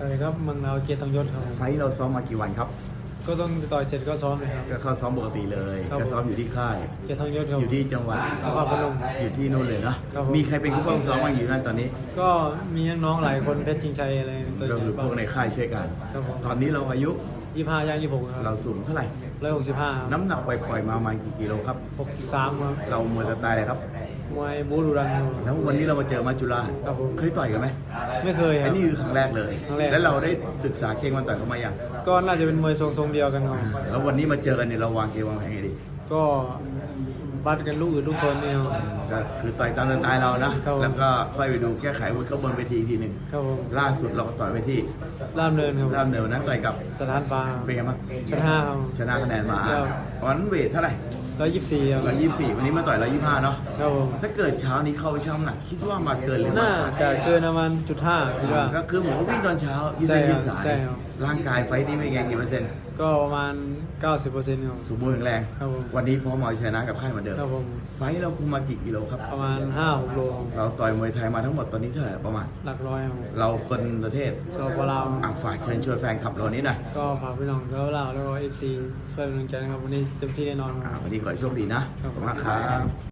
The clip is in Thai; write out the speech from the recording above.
สวัสดีครับเมืองเราเกียรติทองยศครับไฟท์เราซ้อมมากี่วันครับ ก็ต้องต่อยเสร็จก็ซ้อมเลยครับ ก็เข้าซ้อมปกติเลย ครับก็ซ้อมอยู่ที่ค่าย เกียรติทองยศครับ อยู่ที่จังหวัด นครพนม อยู่ที่นู่นเลยเนาะ ครับผม มีใครเป็นผู้ป้องซ้อมบ้างอยู่นั่นตอนนี้ ก็มีน้องๆหลายคนเพชรชิงชัยอะไรตัวก็ใหญ่คือพบ้างวกในค่ายช่วยกัน ครับผมตอนนี้เราอายุยี่ห้าย่างยี่หกคเรารับสูงเท่าไหร่ ร้อยหกสิบห้าน้ำหนักปล่อยๆมาประมาณกี่กิโลครับ หกสิบสามครับเรามวยสไตล์อะไรครับ มวยบูรูรันครับแล้ววันนี้เรามาเจอมาจุฬาครับผมเคยต่อยกันไหมไม่เคยคอัรันบนี้คือครั้งแรกเลย ครั้งแรก แล้วเราได้ศึกษาเก่งมันต่อยเขามาอย่างก็น่าจะเป็นมวยทรงๆเดียวกันครับแล้ววันนี้มาเจอกันเนี่ยเราวางเกมวางแผนไงดีก็บัดกันลูกอื่นลูกทนเนี่ยครับ ก็คือต่อยตามสไตล์เรานะ ครับผม แล้วก็ค่อยไปดูแก้ไขวุ้นเขาบนเวทีอีกทีหนึ่งครับผมล่าสุดเราก็ต่อยไปที่ล่ามเนินครับร่ามเดิมนั้นต่อยกับสถานฟ้าเป็นไงบ้างชั้นห้าครับ ชนะคะแนนมาครับวันนั้นเวทเท่าไหร่ ร้อยยี่สิบสี่ครับร้อยยี่สิบสี่วันนี้มาต่อยร้อยยี่สิบห้าเนาะครับผมถ้าเกิดเช้านี้เข้าไปช่างน้ำหนักคิดว่ามาเกินหรือมาน่าขาดจะเกินประมาณจุดห้าคิดว่า ก็คือผมว่าวิ่งตอนเช้ายืดใช่เส้นครับยืดสายใช่ครับ ร่างกายไฟท์นี่เป็นไงกี่เปอร์เซ็นต์ ก็ประมาณ 90%ครับสมบูรณ์แข็งแรง ครับผมวันนี้พร้อมเอาชนะกับค่ายเหมือนเดิม ครับผมไฟท์เราคุมมากี่กิโลครับ ประมาณ5-6โลครับเราต่อยมวยไทยมาทั้งหมดตอนนี้เท่าไหร่ประมาณ หลักร้อยครับเราคนประเทศสปลาวอะฝากเชิญชวนแฟนคลับเรานี้หน่อยก็ฝากพี่น้องแล้วลาวแล้วก็ FC ช่วยเป็นกำลังใจนะครับวันนี้เต็มที่แน่นอนคอะรับ วันนี้ขอให้โชคดีนะขอบคุณมากครับ